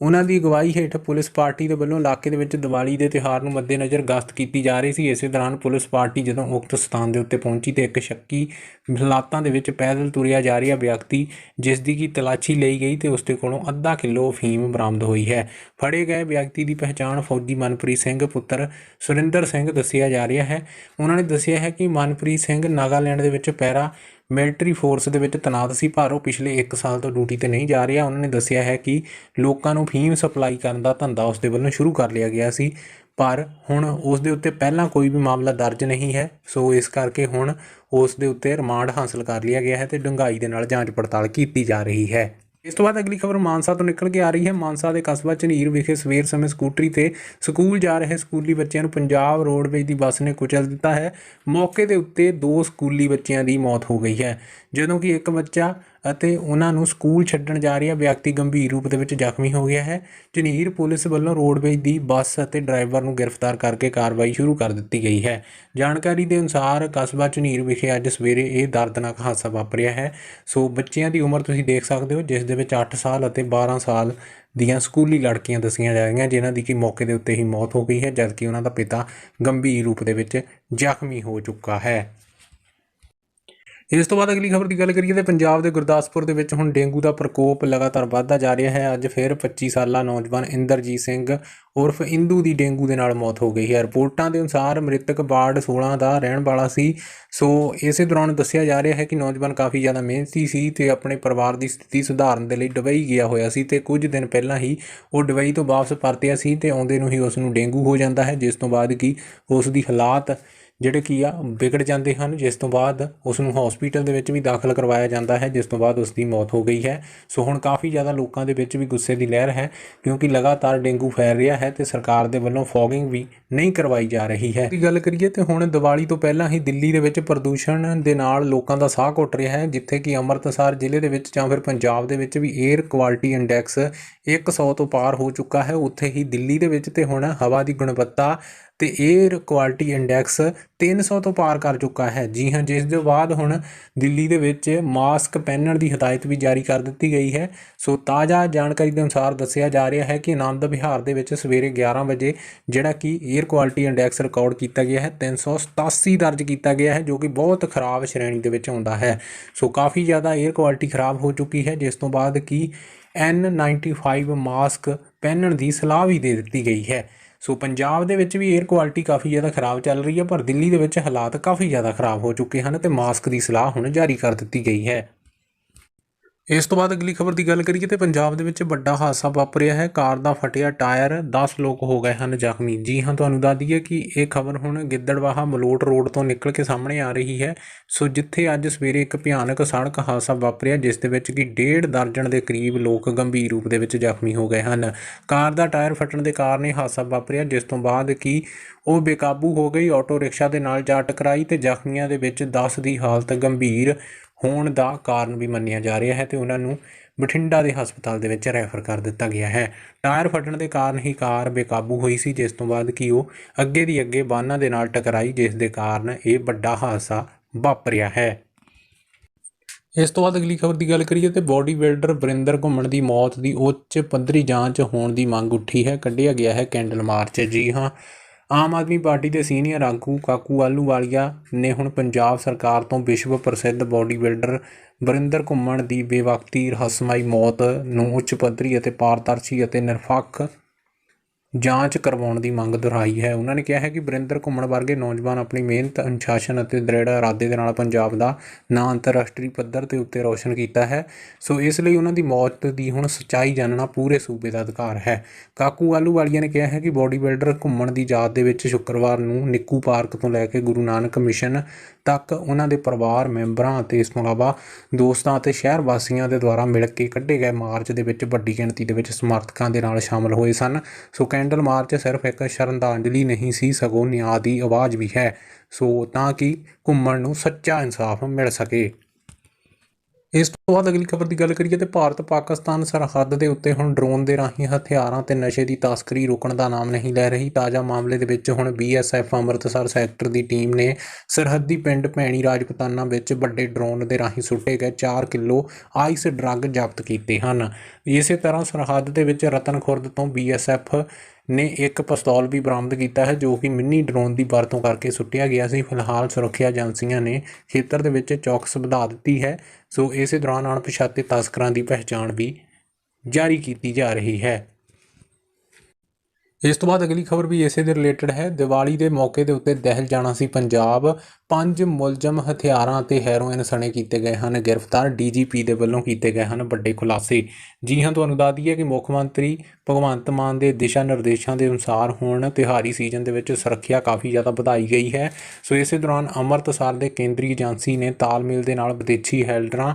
Speaker 1: ਉਹਨਾਂ ਦੀ ਅਗਵਾਈ ਹੇਠ ਪੁਲਿਸ ਪਾਰਟੀ ਦੇ ਵੱਲੋਂ ਇਲਾਕੇ ਦੇ ਵਿੱਚ ਦੀਵਾਲੀ ਦੇ ਤਿਉਹਾਰ ਨੂੰ ਮੱਦੇਨਜ਼ਰ ਗਸ਼ਤ ਕੀਤੀ ਜਾ ਰਹੀ ਸੀ। ਇਸੇ ਦੌਰਾਨ ਪੁਲਿਸ ਪਾਰਟੀ ਜਦੋਂ ਉਕਤ ਸਥਾਨ ਦੇ ਉੱਤੇ ਪਹੁੰਚੀ ਤੇ ਇੱਕ ਸ਼ੱਕੀ ਹਾਲਾਤਾਂ ਦੇ ਵਿੱਚ ਪੈਦਲ ਤੁਰਿਆ ਜਾ ਰਿਹਾ ਵਿਅਕਤੀ, ਜਿਸ ਦੀ ਕੀ ਤਲਾਸ਼ੀ ਲਈ ਗਈ ਤੇ ਉਸ ਦੇ ਕੋਲੋਂ ਅੱਧਾ ਕਿਲੋ ਫੀਮ ਬਰਾਮਦ ਹੋਈ ਹੈ। ਫੜੇ ਗਏ ਵਿਅਕਤੀ ਦੀ ਪਹਿਚਾਣ ਫੌਜੀ ਮਨਪ੍ਰੀਤ ਸਿੰਘ, ਪੁੱਤਰ ਸੁਰਿੰਦਰ ਸਿੰਘ ਦੱਸਿਆ ਜਾ ਰਿਹਾ ਹੈ। ਉਹਨਾਂ ਨੇ ਦੱਸਿਆ ਹੈ ਕਿ ਮਨਪ੍ਰੀਤ ਸਿੰਘ ਨਾਗਾਲੈਂਡ ਦੇ ਵਿੱਚ ਪੈਰਾ ਮਿਲਟਰੀ ਫੋਰਸ ਦੇ ਵਿੱਚ ਤੈਨਾਤ ਸੀ, ਪਰ ਉਹ ਪਿਛਲੇ 1 ਸਾਲ ਤੋਂ ਡਿਊਟੀ ਤੇ ਨਹੀਂ ਜਾ ਰਿਹਾ। ਉਹਨਾਂ ਨੇ ਦੱਸਿਆ ਹੈ ਕਿ ਲੋਕਾਂ ਨੂੰ ਫੀਮ ਸਪਲਾਈ ਕਰਨ ਦਾ ਧੰਦਾ ਉਸ ਦੇ ਵੱਲੋਂ ਸ਼ੁਰੂ ਕਰ ਲਿਆ ਗਿਆ ਸੀ। ਪਰ ਹੁਣ ਉਸ ਦੇ ਉੱਤੇ ਪਹਿਲਾਂ ਕੋਈ ਵੀ ਮਾਮਲਾ ਦਰਜ ਨਹੀਂ ਹੈ। ਸੋ ਇਸ ਕਰਕੇ ਹੁਣ ਉਸ ਦੇ ਉੱਤੇ ਰਿਮਾਂਡ ਹਾਸਲ ਕਰ ਲਿਆ ਗਿਆ ਹੈ ਤੇ ਡੂੰਘਾਈ ਦੇ ਨਾਲ ਜਾਂਚ ਪੜਤਾਲ ਕੀਤੀ ਜਾ ਰਹੀ ਹੈ। ਇਸ ਤੋਂ ਬਾਅਦ ਅਗਲੀ ਖਬਰ ਮਾਨਸਾ ਤੋਂ ਨਿਕਲ ਕੇ ਆ ਰਹੀ ਹੈ। ਮਾਨਸਾ ਦੇ ਕਸਬਾ ਝਨੀਰ ਵਿਖੇ ਸਵੇਰ ਸਮੇਂ ਸਕੂਟਰੀ ਤੇ ਸਕੂਲ ਜਾ ਰਹੇ ਸਕੂਲੀ ਬੱਚਿਆਂ ਨੂੰ ਪੰਜਾਬ ਰੋਡਵੇਜ਼ ਦੀ ਬੱਸ ਨੇ ਕੁਚਲ ਦਿੱਤਾ ਹੈ। ਮੌਕੇ ਦੇ ਉੱਤੇ ਦੋ ਸਕੂਲੀ ਬੱਚਿਆਂ ਦੀ ਮੌਤ ਹੋ ਗਈ ਹੈ। ਜਦੋਂ ਕਿ ਇੱਕ ਬੱਚਾ ਅਤੇ ਉਹਨਾਂ ਨੂੰ ਸਕੂਲ ਛੱਡਣ ਜਾ ਰਿਹਾ ਵਿਅਕਤੀ ਗੰਭੀਰ ਰੂਪ ਦੇ ਵਿੱਚ ਜ਼ਖਮੀ ਹੋ ਗਿਆ ਹੈ। ਝਨੀਰ ਪੁਲਿਸ ਵੱਲੋਂ ਰੋਡਵੇਜ਼ ਦੀ ਬੱਸ ਅਤੇ ਡਰਾਈਵਰ ਨੂੰ ਗ੍ਰਿਫਤਾਰ ਕਰਕੇ ਕਾਰਵਾਈ ਸ਼ੁਰੂ ਕਰ ਦਿੱਤੀ ਗਈ ਹੈ। ਜਾਣਕਾਰੀ ਦੇ ਅਨੁਸਾਰ ਕਸਬਾ ਝਨੀਰ ਵਿਖੇ ਅੱਜ ਸਵੇਰੇ ਇਹ ਦਰਦਨਾਕ ਹਾਦਸਾ ਵਾਪਰਿਆ ਹੈ। ਸੋ ਬੱਚਿਆਂ ਦੀ ਉਮਰ ਤੁਸੀਂ ਦੇਖ ਸਕਦੇ ਹੋ, ਜਿਸ ਦੇ ਵਿੱਚ 8 ਸਾਲ ਅਤੇ 12 ਸਾਲ ਦੀਆਂ ਸਕੂਲੀ ਲੜਕੀਆਂ ਦੱਸੀਆਂ ਜਾ ਰਹੀਆਂ, ਜਿਨ੍ਹਾਂ ਦੀ ਕਿ ਮੌਕੇ ਦੇ ਉੱਤੇ ਹੀ ਮੌਤ ਹੋ ਗਈ ਹੈ, ਜਦਕਿ ਉਹਨਾਂ ਦਾ ਪਿਤਾ ਗੰਭੀਰ ਰੂਪ ਦੇ ਵਿੱਚ ਜ਼ਖਮੀ ਹੋ ਚੁੱਕਾ ਹੈ। ਇਸ ਤੋਂ ਬਾਅਦ ਅਗਲੀ ਖਬਰ ਦੀ ਗੱਲ ਕਰੀਏ ਤੇ ਪੰਜਾਬ ਦੇ ਗੁਰਦਾਸਪੁਰ ਦੇ ਵਿੱਚ ਹੁਣ ਡੇਂਗੂ ਦਾ ਪ੍ਰਕੋਪ ਲਗਾਤਾਰ ਵੱਧਦਾ ਜਾ ਰਿਹਾ ਹੈ। ਅੱਜ ਫਿਰ 25 ਸਾਲਾ ਨੌਜਵਾਨ ਇੰਦਰਜੀਤ ਸਿੰਘ ਉਰਫ ਇੰਦੂ ਦੀ ਡੇਂਗੂ ਦੇ ਨਾਲ ਮੌਤ ਹੋ ਗਈ ਹੈ। ਰਿਪੋਰਟਾਂ ਦੇ ਅਨੁਸਾਰ ਮ੍ਰਿਤਕ ਵਾਰਡ 16 ਦਾ ਰਹਿਣ ਵਾਲਾ ਸੀ। ਸੋ ਇਸੇ ਦੌਰਾਨ ਦੱਸਿਆ ਜਾ ਰਿਹਾ ਹੈ ਕਿ ਨੌਜਵਾਨ ਕਾਫੀ ਜ਼ਿਆਦਾ ਮਿਹਨਤੀ ਸੀ ਤੇ ਆਪਣੇ ਪਰਿਵਾਰ ਦੀ ਸਥਿਤੀ ਸੁਧਾਰਨ ਦੇ ਲਈ ਦੁਬਈ ਗਿਆ ਹੋਇਆ ਸੀ ਤੇ ਕੁਝ ਦਿਨ ਪਹਿਲਾਂ ਹੀ ਉਹ ਦੁਬਈ ਤੋਂ ਵਾਪਸ ਪਰਤਿਆ ਸੀ ਤੇ ਆਉਂਦੇ ਨੂੰ ਹੀ ਉਸ ਨੂੰ ਡੇਂਗੂ ਹੋ ਜਾਂਦਾ ਹੈ, ਜਿਸ ਤੋਂ ਬਾਅਦ ਕਿ ਉਸ ਦੀ ਹਾਲਾਤ ਜਿਹੜੇ ਕੀ ਆ, ਵਿਗੜ ਜਾਂਦੇ ਹਨ, ਜਿਸ ਤੋਂ ਬਾਅਦ ਉਸ ਨੂੰ ਹਸਪੀਟਲ ਦੇ ਵਿੱਚ ਵੀ ਦਾਖਲ ਕਰਵਾਇਆ ਜਾਂਦਾ ਹੈ, ਜਿਸ ਤੋਂ ਬਾਅਦ ਉਸ ਦੀ ਮੌਤ ਹੋ ਗਈ ਹੈ। ਸੋ ਹੁਣ ਕਾਫੀ ਜ਼ਿਆਦਾ ਲੋਕਾਂ ਦੇ ਵਿੱਚ ਵੀ ਗੁੱਸੇ ਦੀ ਲਹਿਰ ਹੈ, ਕਿਉਂਕਿ ਲਗਾਤਾਰ ਡੇਂਗੂ ਫੈਲ ਰਿਹਾ ਹੈ ਤੇ ਸਰਕਾਰ ਦੇ ਵੱਲੋਂ ਫੌਗਿੰਗ ਵੀ ਨਹੀਂ ਕਰਵਾਈ ਜਾ ਰਹੀ ਹੈ। ਦੀ ਗੱਲ ਕਰੀਏ ਤੇ ਹੁਣ ਦੀਵਾਲੀ ਤੋਂ ਪਹਿਲਾਂ ਹੀ ਦਿੱਲੀ ਦੇ ਵਿੱਚ ਪ੍ਰਦੂਸ਼ਣ ਦੇ ਨਾਲ ਲੋਕਾਂ ਦਾ ਸਾਹ ਘੁੱਟ ਰਿਹਾ ਹੈ, ਜਿੱਥੇ ਕਿ ਅੰਮ੍ਰਿਤਸਰ ਜ਼ਿਲ੍ਹੇ ਦੇ ਵਿੱਚ ਜਾਂ ਫਿਰ ਪੰਜਾਬ ਦੇ ਵਿੱਚ ਵੀ 에ਅਰ ਕੁਆਲਿਟੀ ਇੰਡੈਕਸ 100 ਤੋਂ ਪਾਰ ਹੋ ਚੁੱਕਾ ਹੈ। ਉੱਥੇ ਹੀ ਦਿੱਲੀ ਦੇ ਵਿੱਚ ਤੇ ਹੁਣ ਹਵਾ ਦੀ ਗੁਣਵੱਤਾ ਤੇ ਇਹ ਕੁਆਲਿਟੀ ਇੰਡੈਕਸ 300 ਤੋਂ ਪਾਰ ਕਰ ਚੁੱਕਾ ਹੈ। ਜੀ ਹਾਂ, ਜਿਸ ਦੇ ਬਾਅਦ ਹੁਣ ਦਿੱਲੀ ਦੇ ਵਿੱਚ ਮਾਸਕ ਪਹਿਨਣ ਦੀ ਹਦਾਇਤ ਵੀ ਜਾਰੀ ਕਰ ਦਿੱਤੀ ਗਈ ਹੈ। ਸੋ ਤਾਜ਼ਾ ਜਾਣਕਾਰੀ ਦੇ ਅਨੁਸਾਰ ਦੱਸਿਆ ਜਾ ਰਿਹਾ ਹੈ ਕਿ ਆਨੰਦ ਵਿਹਾਰ ਦੇ ਵਿੱਚ ਸਵੇਰੇ 11 ਵਜੇ ਜਿਹੜਾ ਕਿ 에ਅਰ ਕੁਆਲਿਟੀ ਇੰਡੈਕਸ ਰਿਕਾਰਡ ਕੀਤਾ ਗਿਆ ਹੈ 387 ਦਰਜ ਕੀਤਾ ਗਿਆ ਹੈ, ਜੋ ਕਿ ਬਹੁਤ ਖਰਾਬ ਸ਼੍ਰੇਣੀ ਦੇ ਵਿੱਚ ਆਉਂਦਾ ਹੈ। ਸੋ ਕਾਫੀ ਜ਼ਿਆਦਾ 에ਅਰ ਕੁਆਲਿਟੀ ਖਰਾਬ ਹੋ ਚੁੱਕੀ ਹੈ, ਜਿਸ ਤੋਂ ਬਾਅਦ ਕਿ N95 ਮਾਸਕ ਪਹਿਨਣ ਦੀ ਸਲਾਹ ਵੀ ਦੇ ਦਿੱਤੀ ਗਈ ਹੈ। ਸੋ ਪੰਜਾਬ ਦੇ ਵਿੱਚ ਵੀ 에ਅਰ ਕੁਆਲਿਟੀ ਕਾਫੀ ਜ਼ਿਆਦਾ ਖਰਾਬ ਚੱਲ ਰਹੀ ਹੈ, ਪਰ ਦਿੱਲੀ ਦੇ ਵਿੱਚ ਹਾਲਾਤ ਕਾਫੀ ਜ਼ਿਆਦਾ ਖਰਾਬ ਹੋ ਚੁੱਕੇ ਹਨ ਤੇ ਮਾਸਕ ਦੀ ਸਲਾਹ ਹੁਣ ਜਾਰੀ ਕਰ ਦਿੱਤੀ ਗਈ ਹੈ। ਇਸ ਤੋਂ ਬਾਅਦ ਅਗਲੀ ਖਬਰ ਦੀ ਗੱਲ ਕਰੀਏ ਤੇ ਪੰਜਾਬ ਦੇ ਵਿੱਚ ਵੱਡਾ ਹਾਦਸਾ ਵਾਪਰਿਆ ਹੈ। ਕਾਰ ਦਾ ਫਟਿਆ ਟਾਇਰ 10 ਲੋਕ ਹੋ ਗਏ ਹਨ ਜ਼ਖਮੀ। ਜੀ ਹਾਂ, ਤੁਹਾਨੂੰ ਦੱਸ ਦਈਏ ਕਿ ਇਹ ਖਬਰ ਹੁਣ ਗਿੱਦੜਵਾਹਾ ਮਲੋਟ ਰੋਡ ਤੋਂ ਨਿਕਲ ਕੇ ਸਾਹਮਣੇ ਆ ਰਹੀ ਹੈ। ਸੋ ਜਿੱਥੇ ਅੱਜ ਸਵੇਰੇ ਇੱਕ ਭਿਆਨਕ ਸੜਕ ਹਾਦਸਾ ਵਾਪਰਿਆ, ਜਿਸ ਦੇ ਵਿੱਚ ਕਿ ਡੇਢ ਦਰਜਨ ਦੇ ਕਰੀਬ ਲੋਕ ਗੰਭੀਰ ਰੂਪ ਦੇ ਵਿੱਚ ਜ਼ਖਮੀ ਹੋ ਗਏ ਹਨ। ਕਾਰ ਦਾ ਟਾਇਰ ਫਟਣ ਦੇ ਕਾਰਨ ਇਹ ਹਾਦਸਾ ਵਾਪਰਿਆ, ਜਿਸ ਤੋਂ ਬਾਅਦ ਕਿ ਉਹ ਬੇਕਾਬੂ ਹੋ ਗਈ ਆਟੋ ਰਿਕਸ਼ਾ ਦੇ ਨਾਲ ਜਾ ਟਕਰਾਈ ਤੇ ਜ਼ਖਮੀਆਂ ਦੇ ਵਿੱਚ 10 ਦੀ ਹਾਲਤ ਗੰਭੀਰ ਹੋਣ ਦਾ ਕਾਰਨ ਵੀ ਮੰਨਿਆ ਜਾ ਰਿਹਾ ਹੈ ਤੇ ਉਹਨਾਂ ਨੂੰ ਬਠਿੰਡਾ ਦੇ ਹਸਪਤਾਲ ਦੇ ਵਿੱਚ ਰੈਫਰ ਕਰ ਦਿੱਤਾ ਗਿਆ ਹੈ। ਟਾਇਰ ਫਟਣ ਦੇ ਕਾਰਨ ਹੀ ਕਾਰ ਬੇਕਾਬੂ ਹੋਈ ਸੀ, ਜਿਸ ਤੋਂ ਬਾਅਦ ਕਿ ਉਹ ਅੱਗੇ ਦੀ ਅੱਗੇ ਵਾਹਨਾਂ ਦੇ ਨਾਲ ਟਕਰਾਈ, ਜਿਸ ਦੇ ਕਾਰਨ ਇਹ ਵੱਡਾ ਹਾਦਸਾ ਵਾਪਰਿਆ ਹੈ। ਇਸ ਤੋਂ ਬਾਅਦ ਅਗਲੀ ਖਬਰ ਦੀ ਗੱਲ ਕਰੀਏ ਤੇ ਬੋਡੀ ਬਿਲਡਰ ਵਰਿੰਦਰ ਘੁੰਮਣ ਦੀ ਮੌਤ ਦੀ ਉੱਚ ਪੱਧਰੀ ਜਾਂਚ ਹੋਣ ਦੀ ਮੰਗ ਉੱਠੀ ਹੈ, ਕੱਢਿਆ ਗਿਆ ਹੈ ਕੈਂਡਲ ਮਾਰਚ। ਜੀ ਹਾਂ ਆਮ ਆਦਮੀ ਪਾਰਟੀ ਦੇ ਸੀਨੀਅਰ ਆਗੂ ਕਾਕੂ ਆਲੂਵਾਲੀਆ ਨੇ ਹੁਣ ਪੰਜਾਬ ਸਰਕਾਰ ਤੋਂ ਵਿਸ਼ਵ ਪ੍ਰਸਿੱਧ ਬਾਡੀ ਬਿਲਡਰ ਵਰਿੰਦਰ ਘੁੰਮਣ ਦੀ ਬੇਵਕਤੀ ਰਹੱਸਮਈ ਮੌਤ ਨੂੰ ਉੱਚ ਪੱਧਰੀ ਅਤੇ ਪਾਰਦਰਸ਼ੀ ਅਤੇ ਨਿਰਪੱਖ ਜਾਂਚ ਕਰਵਾਉਣ ਦੀ ਮੰਗ ਦੁਹਰਾਈ ਹੈ। ਉਹਨਾਂ ਨੇ ਕਿਹਾ ਹੈ ਕਿ ਵਰਿੰਦਰ ਘੁੰਮਣ ਵਰਗੇ ਨੌਜਵਾਨ ਆਪਣੀ ਮਿਹਨਤ, ਅਨੁਸ਼ਾਸਨ ਅਤੇ ਦ੍ਰਿੜ ਇਰਾਦੇ ਦੇ ਨਾਲ ਪੰਜਾਬ ਦਾ ਨਾਂ ਅੰਤਰਰਾਸ਼ਟਰੀ ਪੱਧਰ ਤੇ ਉੱਤੇ ਰੌਸ਼ਨ ਕੀਤਾ ਹੈ। ਸੋ ਇਸ ਲਈ ਉਹਨਾਂ ਦੀ ਮੌਤ ਦੀ ਹੁਣ ਸੱਚਾਈ ਜਾਣਨਾ ਪੂਰੇ ਸੂਬੇ ਦਾ ਅਧਿਕਾਰ ਹੈ। ਕਾਕੂ ਆਲੂ ਵਾਲੀਆ ਨੇ ਕਿਹਾ ਹੈ ਕਿ ਬੋਡੀ ਬਿਲਡਰ ਘੁੰਮਣ ਦੀ ਯਾਦ ਦੇ ਵਿੱਚ ਸ਼ੁੱਕਰਵਾਰ ਨੂੰ ਨਿੱਕੂ ਪਾਰਕ ਤੋਂ ਲੈ ਕੇ ਗੁਰੂ ਨਾਨਕ ਮਿਸ਼ਨ ਤੱਕ ਉਹਨਾਂ ਦੇ ਪਰਿਵਾਰ, ਮੈਂਬਰਾਂ ਅਤੇ ਇਸ ਤੋਂ ਇਲਾਵਾ ਦੋਸਤਾਂ ਅਤੇ ਸ਼ਹਿਰ ਵਾਸੀਆਂ ਦੇ ਦੁਆਰਾ ਮਿਲ ਕੇ ਕੱਢੇ ਗਏ ਮਾਰਚ ਦੇ ਵਿੱਚ ਵੱਡੀ ਗਿਣਤੀ ਦੇ ਵਿੱਚ ਸਮਰਥਕਾਂ ਦੇ ਨਾਲ ਸ਼ਾਮਲ ਹੋਏ ਸਨ। ਸੋ ਕੈਂਡਲ ਮਾਰਚ ਸਿਰਫ ਇੱਕ ਸ਼ਰਧਾਂਜਲੀ ਨਹੀਂ ਸੀ, ਸਗੋਂ ਨਿਆਂ ਦੀ ਆਵਾਜ਼ ਵੀ ਹੈ, ਸੋ ਤਾਂ ਕਿ ਘੁੰਮਣ ਨੂੰ ਸੱਚਾ ਇਨਸਾਫ ਮਿਲ ਸਕੇ। ਇਸ ਤੋਂ ਬਾਅਦ ਅਗਲੀ ਖਬਰ ਦੀ ਗੱਲ ਕਰੀਏ ਤੇ ਭਾਰਤ, ਪਾਕਿਸਤਾਨ ਸਰਹੱਦ ਦੇ ਉੱਤੇ ਹੁਣ ਡਰੋਨ ਦੇ ਰਾਹੀਂ ਹਥਿਆਰਾਂ ਤੇ ਨਸ਼ੇ ਦੀ ਤਸਕਰੀ ਰੋਕਣ ਦਾ ਨਾਮ ਨਹੀਂ ਲੈ ਰਹੀ। ਤਾਜ਼ਾ ਮਾਮਲੇ ਦੇ ਵਿੱਚ ਹੁਣ ਬੀਐਸਐਫ ਅੰਮ੍ਰਿਤਸਰ ਸੈਕਟਰ ਦੀ ਟੀਮ ਨੇ ਸਰਹੱਦੀ ਪਿੰਡ ਭੈਣੀ ਰਾਜਪਤਾਨਾ ਵਿੱਚ ਵੱਡੇ ਡਰੋਨ ਦੇ ਰਾਹੀਂ ਸੁੱਟੇ ਗਏ 4 ਕਿਲੋ ਆਈਸ ਡਰੱਗ ਜ਼ਬਤ ਕੀਤੇ ਹਨ। ਇਸੇ ਤਰ੍ਹਾਂ ਸਰਹੱਦ ਦੇ ਵਿੱਚ ਰਤਨ ਖੁਰਦ ਤੋਂ ਬੀਐਸਐਫ ਨੇ ਇੱਕ ਪਿਸਤੌਲ ਵੀ ਬਰਾਮਦ ਕੀਤਾ ਹੈ, ਜੋ ਕਿ ਮਿੰਨੀ ਡਰੋਨ ਦੀ ਵਰਤੋਂ ਕਰਕੇ ਸੁੱਟਿਆ ਗਿਆ ਸੀ। ਫਿਲਹਾਲ ਸੁਰੱਖਿਆ ਏਜੰਸੀਆਂ ਨੇ ਖੇਤਰ ਦੇ ਵਿੱਚ ਚੌਕਸ ਵਧਾ ਦਿੱਤੀ ਹੈ, ਸੋ ਇਸੇ ਦੌਰਾਨ ਅਣਪਛਾਤੇ ਤਸਕਰਾਂ ਦੀ ਪਹਿਚਾਣ ਵੀ ਜਾਰੀ ਕੀਤੀ ਜਾ ਰਹੀ ਹੈ। ਇਸ ਤੋਂ ਬਾਅਦ ਅਗਲੀ ਖਬਰ ਵੀ ਇਸੇ ਦੇ ਰਿਲੇਟਡ ਹੈ। ਦੀਵਾਲੀ ਦੇ ਮੌਕੇ ਦੇ ਉੱਤੇ ਦਹਿਲ ਜਾਣਾ ਸੀ ਪੰਜਾਬ। ਪੰਜ ਮੁਲਜ਼ਮ ਹਥਿਆਰਾਂ ਤੇ ਹੈਰੋਇਨ ਸਣੇ ਕੀਤੇ ਗਏ ਹਨ। ਗ੍ਰਿਫਤਾਰ ਡੀਜੀਪੀ ਦੇ ਵੱਲੋਂ ਕੀਤੇ ਗਏ ਹਨ ਵੱਡੇ ਖੁਲਾਸੇ। ਜੀ ਹਾਂ, ਤੁਹਾਨੂੰ ਦੱਸ ਦਈਏ ਕਿ ਮੁੱਖ ਮੰਤਰੀ ਭਗਵੰਤ ਮਾਨ ਦੇ ਦਿਸ਼ਾ ਨਿਰਦੇਸ਼ਾਂ ਦੇ ਅਨੁਸਾਰ ਹੁਣ ਤਿਹਾਰੀ ਸੀਜ਼ਨ ਦੇ ਵਿੱਚ ਸੁਰੱਖਿਆ ਕਾਫੀ ਜ਼ਿਆਦਾ ਵਧਾਈ ਗਈ ਹੈ। ਸੋ ਇਸੇ ਦੌਰਾਨ ਅੰਮ੍ਰਿਤਸਰ ਦੇ ਕੇਂਦਰੀ ਏਜੰਸੀ ਨੇ ਤਾਲਮੇਲ ਦੇ ਨਾਲ ਵਿਦੇਸ਼ੀ ਹੈਲਡਰਾਂ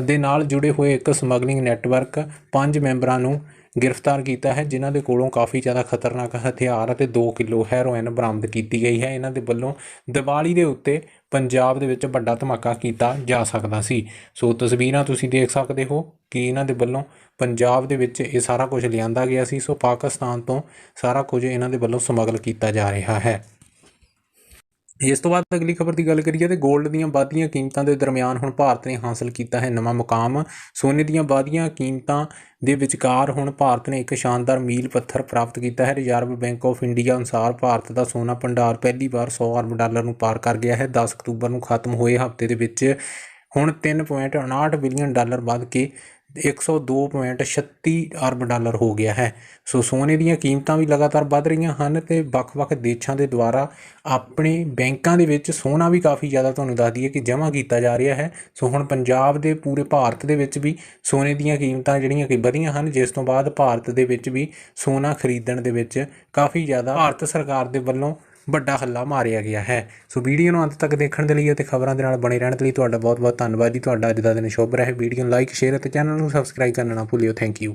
Speaker 1: ਦੇ ਨਾਲ ਜੁੜੇ ਹੋਏ ਇੱਕ ਸਮਗਲਿੰਗ ਨੈਟਵਰਕ ਪੰਜ ਮੈਂਬਰਾਂ ਨੂੰ ਗ੍ਰਿਫਤਾਰ ਕੀਤਾ ਹੈ, ਜਿਨ੍ਹਾਂ ਦੇ ਕੋਲੋਂ ਕਾਫੀ ਜ਼ਿਆਦਾ ਖਤਰਨਾਕ ਹਥਿਆਰ ਅਤੇ 2 ਕਿਲੋ ਹੈਰੋਇਨ ਬਰਾਮਦ ਕੀਤੀ ਗਈ ਹੈ। ਇਹਨਾਂ ਦੇ ਵੱਲੋਂ ਦੀਵਾਲੀ ਦੇ ਉੱਤੇ ਪੰਜਾਬ ਦੇ ਵਿੱਚ ਵੱਡਾ ਧਮਾਕਾ ਕੀਤਾ ਜਾ ਸਕਦਾ ਸੀ। ਸੋ ਤਸਵੀਰਾਂ ਤੁਸੀਂ ਦੇਖ ਸਕਦੇ ਹੋ ਕਿ ਇਹਨਾਂ ਦੇ ਵੱਲੋਂ ਪੰਜਾਬ ਦੇ ਵਿੱਚ ਇਹ ਸਾਰਾ ਕੁਝ ਲਿਆਂਦਾ ਗਿਆ ਸੀ। ਸੋ ਪਾਕਿਸਤਾਨ ਤੋਂ ਸਾਰਾ ਕੁਝ ਇਹਨਾਂ ਦੇ ਵੱਲੋਂ ਸਮਗਲ ਕੀਤਾ ਜਾ ਰਿਹਾ ਹੈ। ਇਸ ਤੋਂ ਬਾਅਦ ਅਗਲੀ ਖਬਰ ਦੀ ਗੱਲ ਕਰੀਏ ਤੇ 골ਡ ਦੀਆਂ ਵਾਧੀਆਂ ਕੀਮਤਾਂ ਦੇ ਦਰਮਿਆਨ ਹੁਣ ਭਾਰਤ ਨੇ ਹਾਸਲ ਕੀਤਾ ਹੈ ਨਵਾਂ ਮੁਕਾਮ। ਸੋਨੇ ਦੀਆਂ ਵਾਧੀਆਂ ਕੀਮਤਾਂ ਦੇ ਵਿਚਕਾਰ ਹੁਣ ਭਾਰਤ ਨੇ ਇੱਕ ਸ਼ਾਨਦਾਰ ਮੀਲ ਪੱਥਰ ਪ੍ਰਾਪਤ ਕੀਤਾ ਹੈ। ਰਿਜ਼ਰਵ ਬੈਂਕ ਆਫ ਇੰਡੀਆ ਅਨੁਸਾਰ ਭਾਰਤ ਦਾ ਸੋਨਾ ਭੰਡਾਰ ਪਹਿਲੀ ਵਾਰ 100 ਅਰਬ ਡਾਲਰ ਨੂੰ ਪਾਰ ਕਰ ਗਿਆ ਹੈ। 10 ਅਕਤੂਬਰ ਨੂੰ ਖਤਮ ਹੋਏ ਹਫ਼ਤੇ ਦੇ ਵਿੱਚ ਹੁਣ 3.59 ਬਿਲੀਅਨ ਡਾਲਰ ਵੱਧ ਕੇ 102.36 ਅਰਬ ਡਾਲਰ ਹੋ ਗਿਆ ਹੈ। ਸੋ ਸੋਨੇ ਦੀਆਂ ਕੀਮਤਾਂ ਵੀ ਲਗਾਤਾਰ ਵੱਧ ਰਹੀਆਂ ਹਨ ਤੇ ਵੱਖ-ਵੱਖ ਦੇਸ਼ਾਂ ਦੇ ਦੁਆਰਾ ਆਪਣੇ ਬੈਂਕਾਂ ਦੇ ਵਿੱਚ ਸੋਨਾ ਵੀ ਕਾਫੀ ਜ਼ਿਆਦਾ ਤੁਹਾਨੂੰ ਦੱਸ ਦਈਏ ਕਿ ਜਮ੍ਹਾਂ ਕੀਤਾ ਜਾ ਰਿਹਾ ਹੈ। ਸੋ ਹੁਣ ਪੰਜਾਬ ਦੇ ਪੂਰੇ ਭਾਰਤ ਦੇ ਵਿੱਚ ਵੀ ਸੋਨੇ ਦੀਆਂ ਕੀਮਤਾਂ ਜਿਹੜੀਆਂ ਕਿ ਵਧੀਆਂ ਹਨ, ਜਿਸ ਤੋਂ ਬਾਅਦ ਭਾਰਤ ਦੇ ਵਿੱਚ ਵੀ ਸੋਨਾ ਖਰੀਦਣ ਦੇ ਵਿੱਚ ਕਾਫੀ ਜ਼ਿਆਦਾ ਭਾਰਤ ਸਰਕਾਰ ਦੇ ਵੱਲੋਂ ਵੱਡਾ ਹੱਲਾ ਮਾਰਿਆ ਗਿਆ ਹੈ। ਸੋ ਵੀਡੀਓ ਨੂੰ ਅੰਤ ਤੱਕ ਦੇਖਣ ਦੇ ਲਈ ਅਤੇ ਖਬਰਾਂ ਦੇ ਨਾਲ ਬਣੇ ਰਹਿਣ ਦੇ ਲਈ ਤੁਹਾਡਾ ਬਹੁਤ ਬਹੁਤ ਧੰਨਵਾਦ ਜੀ। ਤੁਹਾਡਾ ਅੱਜ ਦਾ ਦਿਨ ਸ਼ੁਭ ਰਹੇ। ਵੀਡੀਓ ਨੂੰ ਲਾਈਕ ਸ਼ੇਅਰ ਅਤੇ ਚੈਨਲ ਨੂੰ ਸਬਸਕ੍ਰਾਈਬ ਕਰਨਾ ਨਾ ਭੁੱਲਿਓ। Thank you